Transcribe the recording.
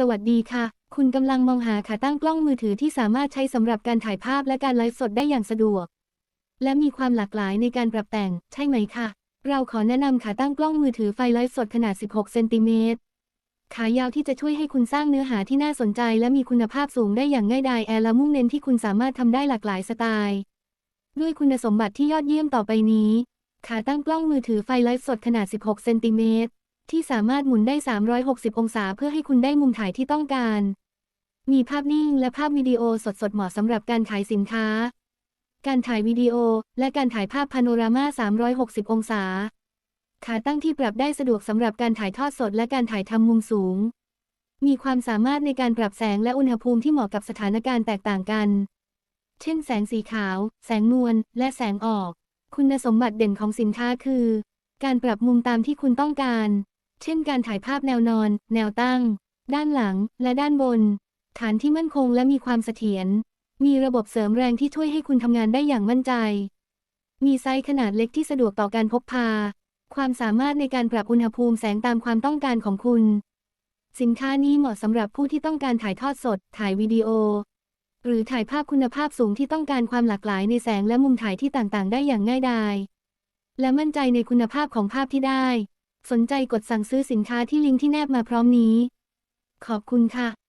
สวัสดีค่ะ คุณกำลังมองหาขาตั้งกล้องมือถือที่สามารถใช้สำหรับการถ่ายภาพและการไลฟ์สดได้อย่างสะดวก และมีความหลากหลายในการปรับแต่ง ใช่ไหมคะ เราขอแนะนำขาตั้งกล้องมือถือไฟไลฟ์สดขนาด 16 เซนติเมตร ขายาวที่จะช่วยให้คุณสร้างเนื้อหาที่น่าสนใจ และมีคุณภาพสูงได้อย่างง่ายดายแอร์และมุ่งเน้นที่คุณสามารถทำได้หลากหลายสไตล์ ด้วยคุณสมบัติที่ยอดเยี่ยมต่อไปนี้ ขาตั้งกล้องมือถือไฟไลฟ์สดขนาด 16 เซนติเมตร ที่สามารถหมุนได้ 360 องศาเพื่อให้คุณได้มุมถ่ายที่ต้องการ มีภาพนิ่งและภาพวิดีโอสดๆเหมาะสำหรับการขายสินค้า การถ่ายวิดีโอและการถ่ายภาพพาโนรามา 360 องศา ขาตั้งที่ปรับได้สะดวกสำหรับการถ่ายทอดสดและการถ่ายทำมุมสูง มีความสามารถในการปรับแสงและอุณหภูมิที่เหมาะกับสถานการณ์แตกต่างกัน เช่น แสงสีขาว แสงนวล และแสงออก คุณสมบัติเด่นของสินค้าคือ การปรับมุมตามที่คุณต้องการ เช่นการถ่ายภาพแนวนอน แนวตั้ง ด้านหลัง และด้านบน ฐานที่มั่นคงและมีความเสถียร มีระบบเสริมแรงที่ช่วยให้คุณทำงานได้อย่างมั่นใจ มีไซส์ขนาดเล็กที่สะดวกต่อการพกพา ความสามารถในการปรับอุณหภูมิแสงตามความต้องการของคุณ สินค้านี้เหมาะสำหรับผู้ที่ต้องการถ่ายทอดสด ถ่ายวิดีโอ หรือถ่ายภาพคุณภาพสูงที่ต้องการความหลากหลายในแสงและมุมถ่ายที่ต่างๆ ได้อย่างง่ายดายและมั่นใจในคุณภาพของภาพที่ได้ สนใจกดสั่งซื้อสินค้าที่ลิงก์ที่แนบมาพร้อมนี้ ขอบคุณค่ะ